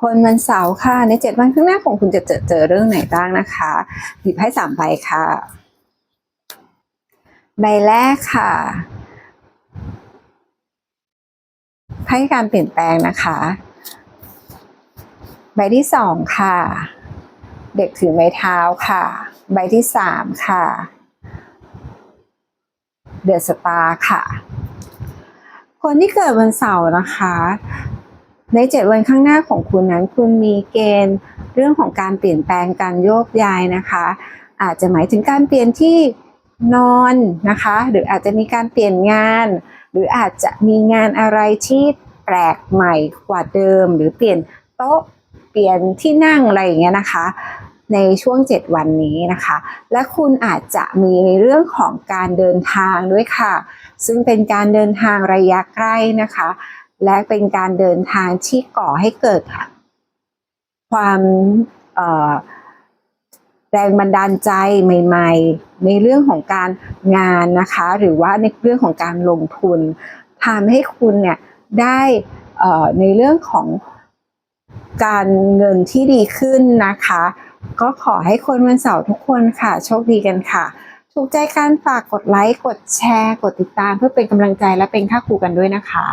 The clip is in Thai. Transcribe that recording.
คนวันเสาร์ค่ะ ในเจ็ดวันข้างหน้าของคุณจะเจอเจอเรื่องไหนบ้างนะคะหยิบให้สามใบค่ะ ใบแรกค่ะไพ่การเปลี่ยนแปลงนะคะ ใบที่สองค่ะ เด็กถือไม้เท้าค่ะ ใบที่สามค่ะ เดือะสตาร์ค่ะ คนที่เกิดวันเสาร์นะคะ ในเจ็ดวันข้างหน้าของคุณนั้น คุณมีเกณฑ์เรื่องของการเปลี่ยนแปลงการโยกย้ายนะคะ อาจจะหมายถึงการเปลี่ยนที่นอนนะคะ หรืออาจจะมีการเปลี่ยนงาน หรืออาจจะมีงานอะไรที่แปลกใหม่กว่าเดิม หรือเปลี่ยนโต๊ะเปลี่ยนที่นั่งอะไรอย่างเงี้ยนะคะ ในช่วง 7 วันนี้นะคะ และคุณอาจจะมีในเรื่องของการเดินทางด้วยค่ะ ซึ่งเป็นการเดินทางระยะใกล้นะคะ และเป็นการเดินทางที่ก่อให้เกิดความแรงบันดาลใจใหม่ ๆ ในเรื่องของการงานนะคะ หรือว่าในเรื่องของการลงทุนทำให้คุณเนี่ยได้ในเรื่องของการเงินที่ดีขึ้นนะคะ ก็ขอให้คนวันเสาร์ทุกคนค่ะ โชคดีกันค่ะ ถูกใจการฝากกดไลค์ กดแชร์ กดติดตามเพื่อเป็นกำลังใจและเป็นค่าครูกันด้วยนะคะ